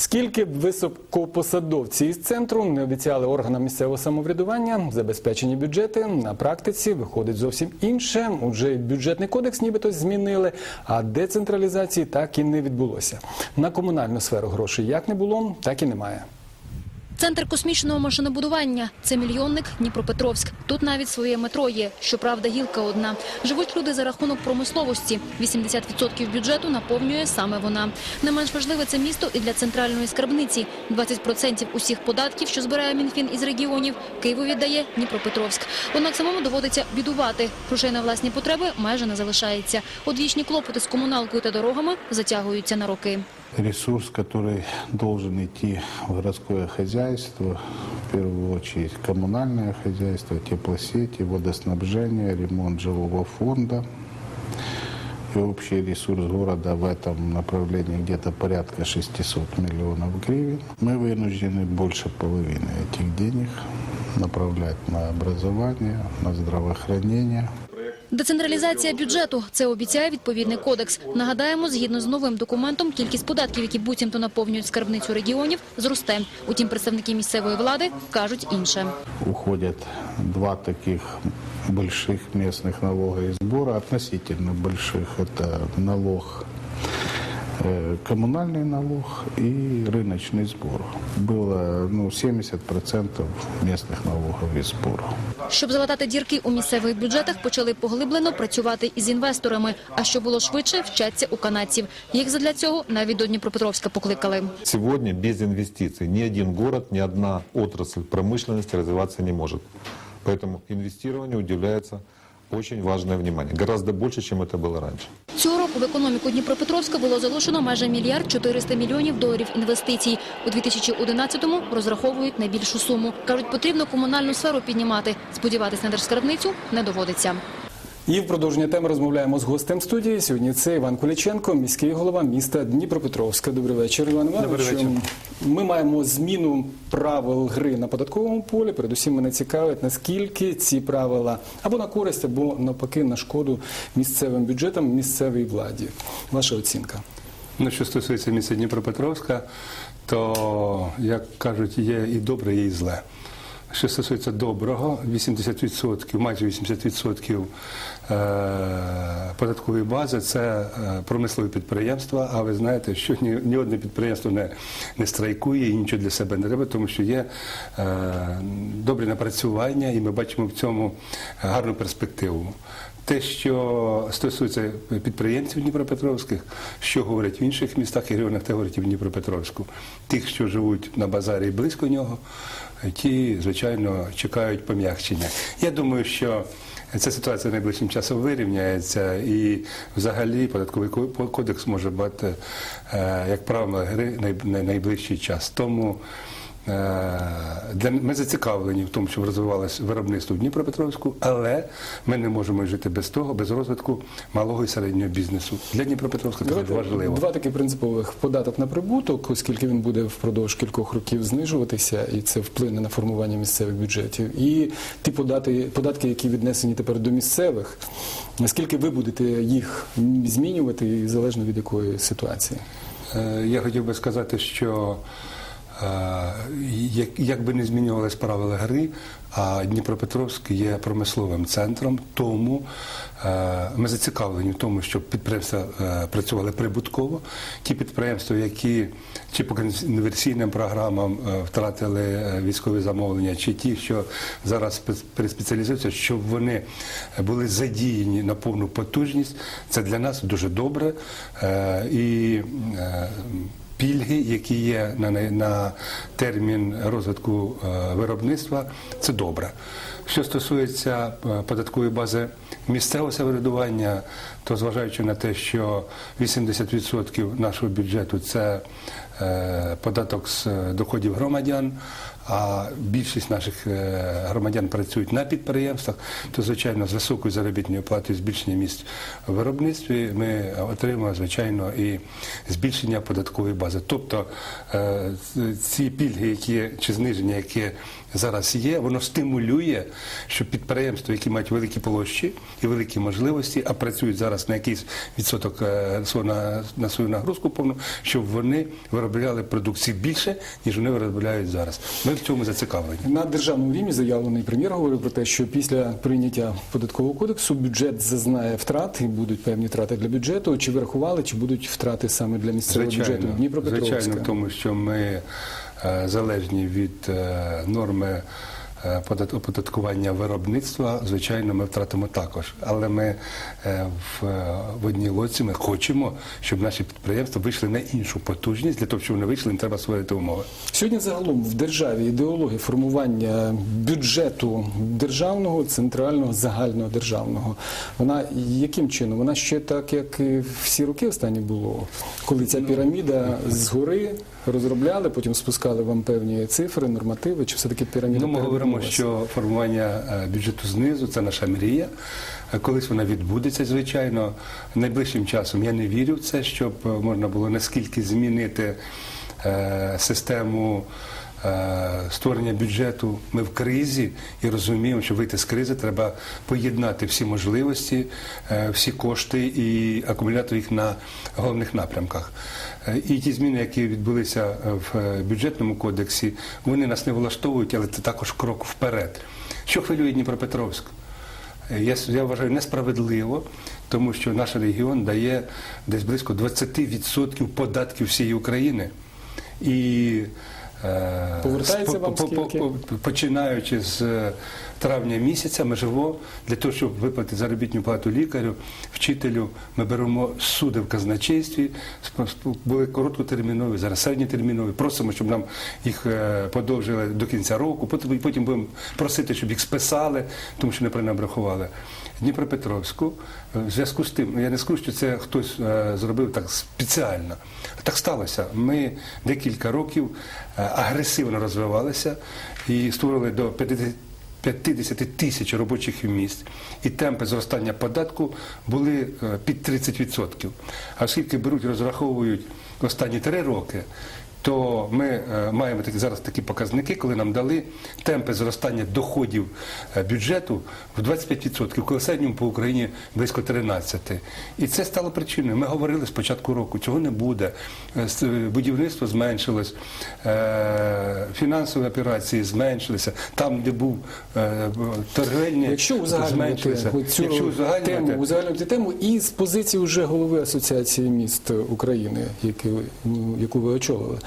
Скільки б високопосадовці із центру не обіцяли органам місцевого самоврядування забезпечені бюджети, на практиці виходить зовсім інше. Уже бюджетний кодекс нібито змінили, а децентралізації так і не відбулося. На комунальну сферу грошей як не було, так і немає. Центр космічного машинобудування – це мільйонник Дніпропетровськ. Тут навіть своє метро є. Щоправда, гілка одна. Живуть люди за рахунок промисловості. 80% бюджету наповнює саме вона. Не менш важливе це місто і для центральної скарбниці. 20% усіх податків, що збирає Мінфін із регіонів, Києву віддає Дніпропетровськ. Однак самому доводиться бідувати. Грошей на власні потреби майже не залишається. Одвічні клопоти з комуналкою та дорогами затягуються на роки. Ресурс, который должен идти в городское хозяйство, в первую очередь коммунальное хозяйство, теплосети, водоснабжение, ремонт жилого фонда. И общий ресурс города в этом направлении где-то порядка 600 миллионов гривен. Мы вынуждены больше половины этих денег направлять на образование, на здравоохранение. Децентралізація бюджету – це обіцяє відповідний кодекс. Нагадаємо, згідно з новим документом, кількість податків, які буцімто наповнюють скарбницю регіонів, зросте. Утім, представники місцевої влади кажуть інше. уходят два таких больших местных налога и сбора, относительно больших. Это налог, э, коммунальный налог и рыночный сбор. Было ну, 70% местных налогов и сборов. Щоб залатати дірки у місцевих бюджетах, почали поглиблено працювати із інвесторами. А що було швидше, вчаться у канадців. Їх задля цього навіть до Дніпропетровська покликали. Сегодня без инвестиций ни один город, ни одна отрасль промышленности развиваться не может. Поэтому инвестированию уделяется очень важное внимание. Гораздо больше, чем это было раньше. Цього року в економіку Дніпропетровська було залучено майже мільярд 400 мільйонів доларів інвестицій. У 2011-му розраховують на більшу суму. Кажуть, потрібно комунальну сферу піднімати. Сподіватися на держскарбницю не доводиться. І в продовження теми розмовляємо з гостем студії. Сьогодні це Іван Куліченко, міський голова міста Дніпропетровська. Добрий вечір, Іван Іванович. Добрий вечір. Ми маємо зміну правил гри на податковому полі. Передусім мене цікавить, наскільки ці правила або на користь, або навпаки на шкоду місцевим бюджетам, місцевій владі. Ваша оцінка. Ну, що стосується міста Дніпропетровська, то, як кажуть, є і добре, є і зле. Що стосується доброго, 80%, майже 80% е, податкової бази це е, промислові підприємства. А ви знаєте, що ні, ні одне підприємство не, не страйкує і нічого для себе не робить, тому що є е, добре напрацювання, і ми бачимо в цьому гарну перспективу. Те, що стосується підприємців Дніпропетровських, що говорять в інших містах і регіонах, те говорять і в Дніпропетровську. Тих, що живуть на базарі близько нього, ті, звичайно, чекають пом'якчення. Я думаю, що ця ситуація найближчим часом вирівняється, і взагалі податковий ко- кодекс може бути, е, як правило, гри най- най- найближчий час. Тому Для ми зацікавлені в тому, щоб розвивалося виробництво в Дніпропетровську, але ми не можемо жити без того, без розвитку малого і середнього бізнесу. Для Дніпропетровська це Давайте важливо. Два такі принципових податок на прибуток, оскільки він буде впродовж кількох років знижуватися, і це вплине на формування місцевих бюджетів. І ті подати, податки, які віднесені тепер до місцевих, наскільки ви будете їх змінювати, залежно від якої ситуації? Е, Я хотів би сказати, що е, як, як би не змінювалися правила гри, а Дніпропетровськ є промисловим центром, тому е, ми зацікавлені в тому, щоб підприємства е, працювали прибутково. Ті підприємства, які чи по конверсійним програмам е, втратили е, військові замовлення, чи ті, що зараз спе- переспеціалізуються, щоб вони були задіяні на повну потужність, це для нас дуже добре. Е, І е, пільги, які є на, на- термін розвитку е, виробництва, це добре. Що стосується е, податкової бази місцевого самоврядування, то зважаючи на те, що 80% нашого бюджету це е, податок з доходів громадян, а більшість наших е, громадян працюють на підприємствах, то звичайно з високою заробітною платою, збільшення місць в виробництві ми отримуємо звичайно і збільшення податкової бази. Тобто е, ці пільги, які чи зниження, яке зараз є, воно стимулює, щоб підприємства, які мають великі площі і великі можливості, а працюють зараз на якийсь відсоток е, на свою нагрузку повну, щоб вони виробляли продукції більше, ніж вони виробляють зараз. Ми в цьому зацікавлені. На державному рівні заявлений прем'єр говорив про те, що після прийняття податкового кодексу бюджет зазнає втрат і будуть певні втрати для бюджету. Чи врахували, чи будуть втрати саме для місцевого бюджету Дніпропетровська? звичайно, в тому, що ми е, залежні від е, норми оподаткування виробництва, звичайно, ми втратимо також. Але ми е, в, е, в одній лоці ми хочемо, щоб наші підприємства вийшли на іншу потужність. Для того, щоб вони вийшли, їм треба створити умови. Сьогодні загалом в державі ідеологія формування бюджету державного, центрального, загального державного. Вона яким чином? Вона ще так, як і всі роки останні було, коли ця піраміда згори розробляли, потім спускали вам певні цифри, нормативи, чи все-таки піраміда Ну, ми говоримо, що формування е, бюджету знизу це наша мрія. Е, Колись вона відбудеться, звичайно. Найближчим часом я не вірю в це, щоб е, можна було наскільки змінити систему. Е, Створення бюджету ми в кризі і розуміємо, що вийти з кризи треба поєднати всі можливості, е, всі кошти і акумулювати їх на головних напрямках. Е, І ті зміни, які відбулися в бюджетному кодексі, вони нас не влаштовують, але це також крок вперед. Що хвилює Дніпропетровськ? Я, я вважаю несправедливо, тому що наш регіон дає десь близько 20% податків всієї України. І Повертається вам скільки? по- починаючи з е, травня місяця, ми живо для того, щоб виплатити заробітну плату лікарю, вчителю, ми беремо суди в казначействі, були короткотермінові, зараз середньотермінові. Просимо, щоб нам їх е, подовжили до кінця року. Потім, будемо просити, щоб їх списали, тому що неправильно обрахували. Дніпропетровську, е, в зв'язку з тим, я не скажу, що це хтось е, зробив так спеціально. Так сталося. Ми декілька років е, агресивно розвивалися і створили до 50 50 тисяч робочих місць, і темпи зростання податку були під 30%. А оскільки беруть, розраховують останні три роки, то ми е, маємо такі, зараз такі показники, коли нам дали темпи зростання доходів е, бюджету в 25%, коли в середньому по Україні близько 13%. І це стало причиною. Ми говорили з початку року, цього не буде. Е, Будівництво зменшилось, фінансові операції зменшилися, там, де був торгельні, Якщо узагальнювати зменшилися. цю Якщо узагальнювати, тему, узагальнювати тему і з позиції вже голови Асоціації міст України, ну, яку ви очолили.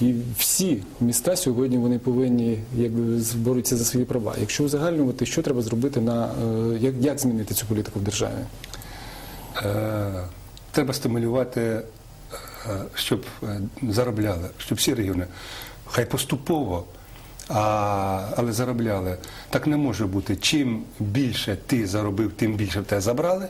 І всі міста сьогодні вони повинні якби боротися за свої права. Якщо узагальнювати, що треба зробити на е, як, як змінити цю політику в державі? Е, Треба стимулювати, е, щоб заробляли, щоб всі регіони, хай поступово, а, але заробляли. Так не може бути. Чим більше ти заробив, тим більше в тебе забрали.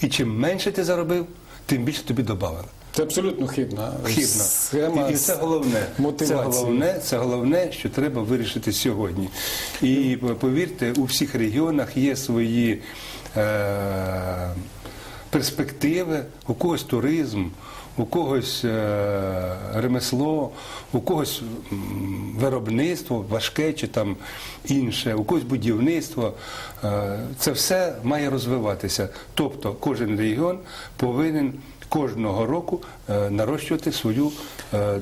І чим менше ти заробив, тим більше тобі додали. Це абсолютно хибна Хибно. схема. І, і це головне. Це головне, це головне, що треба вирішити сьогодні. І повірте, у всіх регіонах є свої е, перспективи, у когось туризм, у когось е, ремесло, у когось виробництво важке чи там інше, у когось будівництво. Е, це все має розвиватися. Тобто кожен регіон повинен кожного року е, нарощувати свою е, е,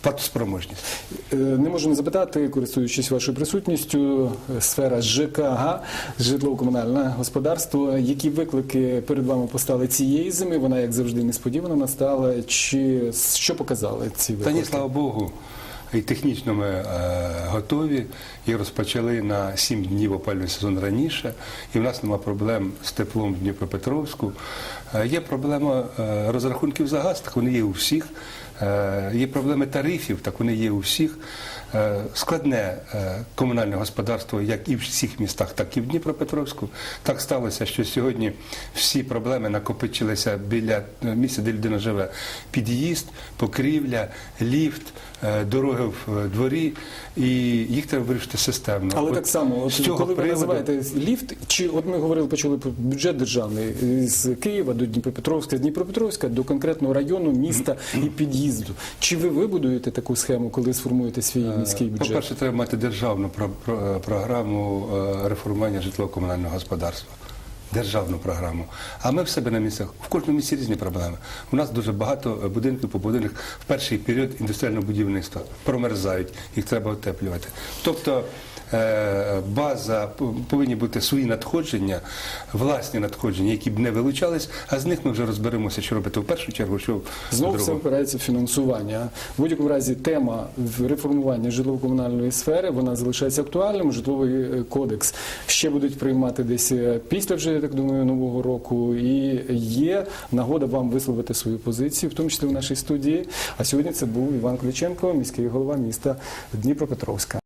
платоспроможність. Е, Не можу не запитати, користуючись вашою присутністю, сфера ЖКГ, житлово-комунальне господарство. Які виклики перед вами постали цієї зими? Вона, як завжди, несподівано настала. Чи що показали ці Та виклики? ні, слава Богу, і технічно ми е, готові і розпочали на 7 днів опалювальний сезон раніше. І в нас нема проблем з теплом в Дніпропетровську. Е, є проблема е, розрахунків за газ, так вони є у всіх. Є проблеми тарифів, так вони є у всіх. Е, складне е, комунальне господарство, як і в всіх містах, так і в Дніпропетровську. Так сталося, що сьогодні всі проблеми накопичилися біля е, місця, де людина живе. Під'їзд, покрівля, ліфт, дороги в дворі, і їх треба вирішити системно. Але От так само, з цього коли ви називаєте ліфт, чи от ми говорили, почули про бюджет державний з Києва до Дніпропетровська, з Дніпропетровська до конкретного району, міста і під'їзду. Чи ви вибудуєте таку схему, коли сформуєте свій міський бюджет? По-перше, треба мати державну про- програму е, реформування житлово-комунального господарства. Державну програму. А ми в себе на місцях. В кожному місці різні проблеми. У нас дуже багато е, будинків побудованих в перший період індустріального будівництва. Промерзають, їх треба утеплювати. Тобто е, база п- повинні бути свої надходження, власні надходження, які б не вилучались, а з них ми вже розберемося, що робити в першу чергу, що Знову все другу. впирається в фінансування. В будь-якому разі тема реформування житлово-комунальної сфери вона залишається актуальним. Житловий е, кодекс ще будуть приймати десь е, після вже я так думаю нового року. І є нагода вам висловити свою позицію, в тому числі в нашій студії. А сьогодні це був Іван Кличенко, міський голова міста Дніпропетровська.